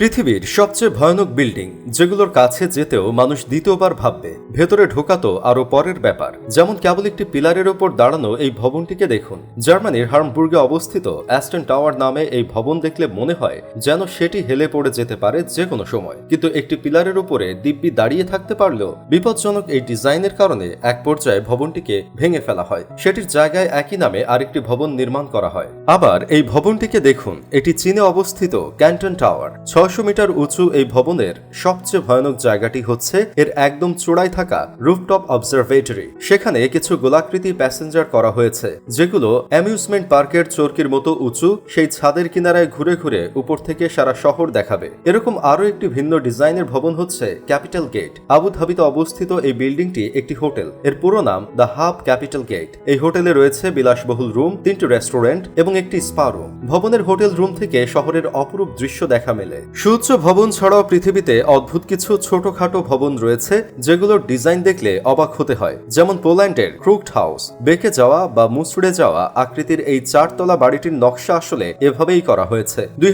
পৃথিবীর সবচেয়ে ভয়ানক বিল্ডিং যেগুলোর কাছে যেতেও মানুষ দ্বিতীয়বার ভাববে, ভেতরে ঢোকা তো আরও পরের ব্যাপার। যেমন কেবল একটি পিলারের ওপর দাঁড়ানো এই ভবনটিকে দেখুন। জার্মানির হার্মবুর্গে অবস্থিত অ্যাস্টন টাওয়ার নামে এই ভবন দেখলে মনে হয় যেন সেটি হেলে পড়ে যেতে পারে যে কোনো সময়। কিন্তু একটি পিলারের উপরে দিব্যি দাঁড়িয়ে থাকতে পারলেও বিপজ্জনক এই ডিজাইনের কারণে এক পর্যায়ে ভবনটিকে ভেঙে ফেলা হয়। সেটির জায়গায় একই নামে আরেকটি ভবন নির্মাণ করা হয়। আবার এই ভবনটিকে দেখুন, এটি চীনে অবস্থিত ক্যান্টন টাওয়ার। ছয়শো মিটার উঁচু এই ভবনের সবচেয়ে ভয়ানক জায়গাটি হচ্ছে এর একদম চূড়ায় থাকা রুফটপ অবজারভেটরি। সেখানে কিছু গোলাকৃতি প্যাসেঞ্জার করা হয়েছে, যেগুলো অ্যামিউজমেন্ট পার্কের চরকির মতো উঁচু, সেই ছাদের কিনারায় ঘুরে ঘুরে উপর থেকে সারা শহর দেখাবে। এরকম আরও একটি ভিন্ন ডিজাইনের ভবন হচ্ছে ক্যাপিটাল গেট। আবুধাবিতে অবস্থিত এই বিল্ডিংটি একটি হোটেল। এর পুরো নাম দ্য হাব ক্যাপিটাল গেট। এই হোটেলে রয়েছে বিলাসবহুল রুম, তিনটি রেস্টুরেন্ট এবং একটি স্পা রুম। ভবনের হোটেল রুম থেকে শহরের অপরূপ দৃশ্য দেখা মেলে। সুউচ্চ ভবন ছাড়াও পৃথিবীতে অদ্ভুত কিছু ছোটখাটো ভবন রয়েছে যেগুলোর ডিজাইন দেখলে অবাক হতে হয়। যেমন পোল্যান্ডের ক্রুকড হাউস। বেঁকে যাওয়া বা মুচড়ে যাওয়া আকৃতির এই চারতলা বাড়িটির নকশা আসলে এভাবেই করা হয়েছে। দুই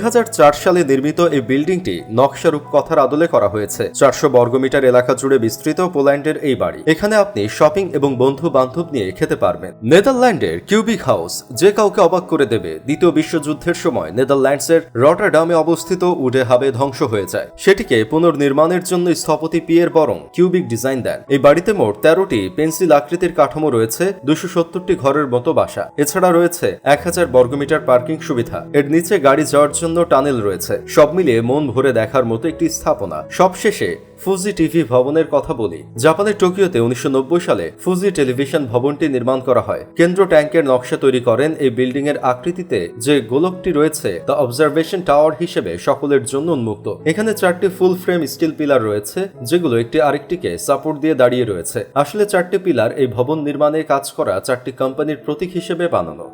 সালে নির্মিত এই বিল্ডিংটি নকশা রূপকথার আদলে করা হয়েছে। চারশো বর্গমিটার এলাকা জুড়ে বিস্তৃত পোল্যান্ডের এই বাড়ি। এখানে আপনি শপিং এবং বন্ধু বান্ধব নিয়ে খেতে পারবেন। নেদারল্যান্ডের কিউবিক হাউস, যে কাউকে অবাক করে দেবে, দ্বিতীয় বিশ্বযুদ্ধের সময় নেদারল্যান্ডসের রটারডামে অবস্থিত উডে হাবে ধ্বংস হয়ে যায়। সেটিকে পুনর্নির্মাণের জন্য স্থপতি পিয়ের বরং কিউবিক ডিজাইন দেন। এই বাড়িতে মোট তেরোটি পেন্সিল আকৃতির কাঠামো রয়েছে, দুশো সত্তরটি ঘরের মতো বাসা। এছাড়া রয়েছে এক হাজার বর্গমিটার পার্কিং সুবিধা। এর নিচে গাড়ি যাওয়ার জন্য টানেল রয়েছে। সব মিলিয়ে মন ভরে দেখার মতো একটি স্থাপনা। সবশেষে ফুজি টিভি ভবনের কথা বলি। জাপানের টোকিওতে উনিশশো নব্বই সালে ফুজি টেলিভিশন ভবনটি নির্মাণ করা হয়। কেন্দ্র ট্যাঙ্কের নকশা তৈরি করেন এই বিল্ডিং এর আকৃতিতে যে গোলকটি রয়েছে, তা অবজারভেশন টাওয়ার হিসেবে সকলের জন্য উন্মুক্ত। এখানে চারটি ফুল ফ্রেম স্টিল পিলার রয়েছে, যেগুলো একটি আরেকটিকে সাপোর্ট দিয়ে দাঁড়িয়ে রয়েছে। আসলে চারটি পিলার এই ভবন নির্মাণে কাজ করা চারটি কোম্পানির প্রতীক হিসেবে বানানো।